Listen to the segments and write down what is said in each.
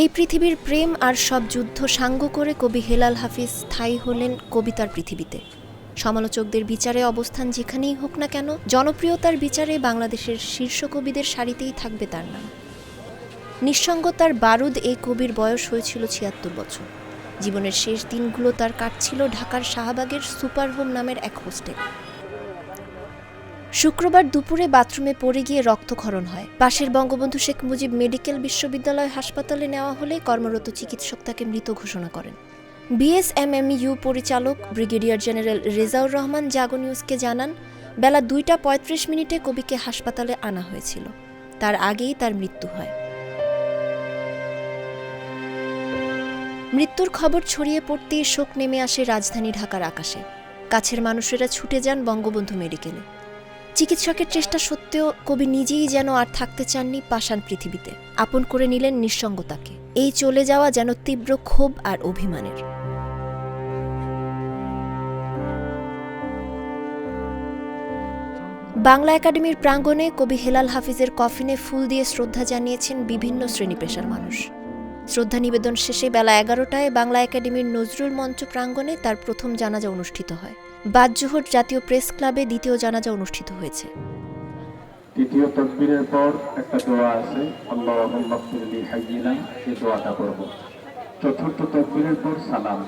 এই পৃথিবীর প্রেম আর সব যুদ্ধ সাঙ্গ করে কবি হেলাল হাফিজ স্থায়ী হলেন কবিতার পৃথিবীতে। সমালোচকদের বিচারে অবস্থান যেখানেই হোক না কেন, জনপ্রিয়তার বিচারে বাংলাদেশের শীর্ষ কবিদের সারিতেই থাকবে তার নাম। নিঃসঙ্গতার বারুদ এই কবির বয়স হয়েছিল ছিয়াত্তর বছর। জীবনের শেষ দিনগুলো তার কাটছিল ঢাকার শাহবাগের সুপার হোম নামের এক হোস্টেল। শুক্রবার দুপুরে বাথরুমে পড়ে গিয়ে রক্তক্ষরণ হয়। পাশের বঙ্গবন্ধু শেখ মুজিব মেডিকেল বিশ্ববিদ্যালয় হাসপাতালে নেওয়া হলে কর্মরত চিকিৎসক তাকে মৃত ঘোষণা করেন। বিএসএমএমইউ পরিচালক ব্রিগেডিয়ার জেনারেল রেজাউর রহমান জাগো নিউজকে জানান, বেলা দুইটা পঁয়ত্রিশ মিনিটে কবিকে হাসপাতালে আনা হয়েছিল। তার আগেই তার মৃত্যু হয়। মৃত্যুর খবর ছড়িয়ে পড়তেই শোক নেমে আসে রাজধানী ঢাকার আকাশে। কাছের মানুষেরা ছুটে যান বঙ্গবন্ধু মেডিকেলে। চিকিৎসকের চেষ্টা সত্ত্বেও কবি নিজেই যেন আর থাকতে চাননি পাষাণ পৃথিবীতে। আপন করে নিলেন নিঃসঙ্গতাকে। এই চলে যাওয়া যেন তীব্র ক্ষোভ আর অভিমানের। বাংলা একাডেমির প্রাঙ্গণে কবি হেলাল হাফিজের কফিনে ফুল দিয়ে শ্রদ্ধা জানিয়েছেন বিভিন্ন শ্রেণি পেশার মানুষ। শ্রদ্ধা নিবেদন শেষে বেলা এগারোটায় বাংলা একাডেমির নজরুল মঞ্চ প্রাঙ্গণে তার প্রথম জানাজা অনুষ্ঠিত হয়। বাদজোহর জাতীয় প্রেস ক্লাবে দ্বিতীয় জানাজা অনুষ্ঠিত হয়েছে। তৃতীয় তকবীরের পর একটা দোয়া আছে ফিরলি এই দোয়াটা করব চতুর্থ তকবীরের পর সালাম।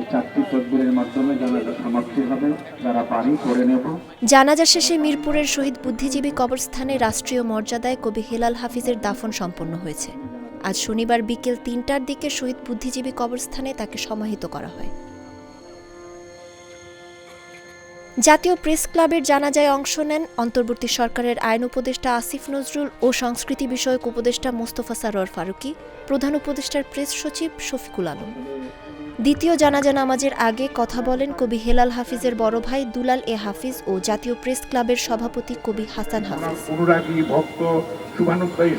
এই চারটি তকবীরের মাধ্যমে জানাজা সমাপ্তি হবে যারা পারি করে নেব। জানাজা শেষে মিরপুরের শহীদ বুদ্ধিজীবী কবরস্থানে রাষ্ট্রীয় মর্যাদায় কবি হেলাল হাফিজের দাফন সম্পন্ন হয়েছে। আজ শনিবার বিকেল তিনটার দিকে শহীদ বুদ্ধিজীবী কবরস্থানে তাকে সমাহিত করা হয়। জাতীয় প্রেস ক্লাবের জানাজায় অংশ নেন অন্তর্বর্তী সরকারের আইন উপদেষ্টা আসিফ নজরুল ও সংস্কৃতি বিষয়ক উপদেষ্টা মোস্তফা সারোয়ার ফারুকি, প্রধান উপদেষ্টার প্রেস সচিব শফিকুল আলম। দ্বিতীয় জানাজা নামাজের আগে কথা বলেন কবি হেলাল হাফিজের বড় ভাই দুলাল এ হাফিজ ও জাতীয় প্রেস ক্লাবের সভাপতি কবি হাসান হাফিজ। অনুরাগী ভক্ত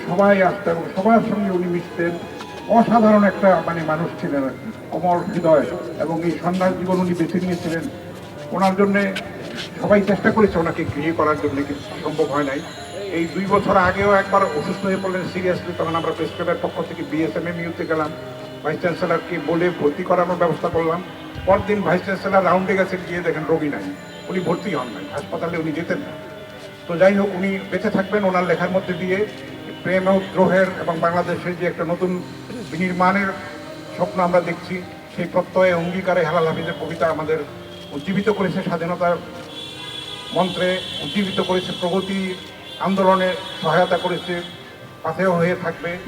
সবাই আসতেন সবার সঙ্গে উনি মিশতেন। অসাধারণ একটা মানে মানুষ ছিলেন অমর হৃদয়। এবং এই সন্ন্যাস জীবন উনি বেছে নিয়েছিলেন। ওনার জন্য সবাই চেষ্টা করেছে ওনাকে গৃহে করার জন্য, কিন্তু সম্ভব হয় নাই। এই দুই বছর আগেও একবার অসুস্থ হয়ে পড়লেন সিরিয়াসলি, তখন আমরা প্রেস ক্লাবের পক্ষ থেকে বিএসএমএম ইউতে গেলাম। ভাইস চ্যান্সেলরকে বলে ভর্তি করানোর ব্যবস্থা করলাম। পরদিন ভাইস চ্যান্সেলার রাউন্ডে গেছেন, গিয়ে দেখেন রোগী নাই। উনি ভর্তি হন নাই, হাসপাতালে উনি যেতেন না। তো যাই হোক, উনি বেঁচে থাকবেন ওনার লেখার মধ্যে দিয়ে। প্রেম ও দ্রোহের এবং বাংলাদেশের যে একটা নতুন বিনির্মাণের স্বপ্ন আমরা দেখছি, সেই প্রত্যয়ে অঙ্গীকারে হেলাল হাফিজের কবিতা আমাদের উজ্জীবিত করেছে স্বাধীনতার মন্ত্রে, উজ্জীবিত করেছে প্রগতি আন্দোলনে সহায়তা করেছে।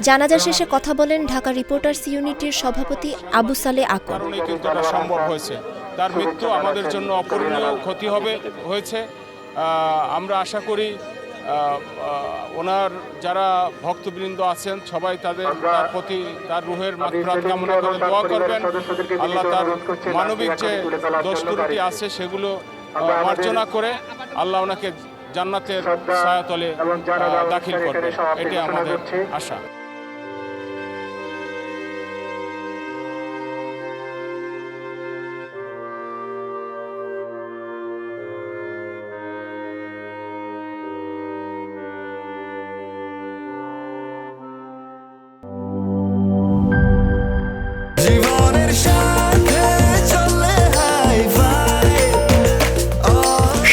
জানাজা শেষে কথা বলেন ঢাকা রিপোর্টার্স ইউনিটির সভাপতি আবু সালে আকর কিন্তু এটা সম্ভব হয়েছে। তার মৃত্যু আমাদের জন্য অপূরণীয় ক্ষতি হবে হয়েছে। আহ, আমরা আশা করি ওনার যারা ভক্তবৃন্দ আছেন সবাই তাদের তার প্রতি তার রুহের মাত্রাত কামনা করে দোয়া করবেন। আল্লাহ তার মানবিক যে দোষ আছে সেগুলো মার্জনা করে আল্লাহ ওনাকে জান্নাতের সায়াতলে দাখিল করবে। এটি আমাদের আশা।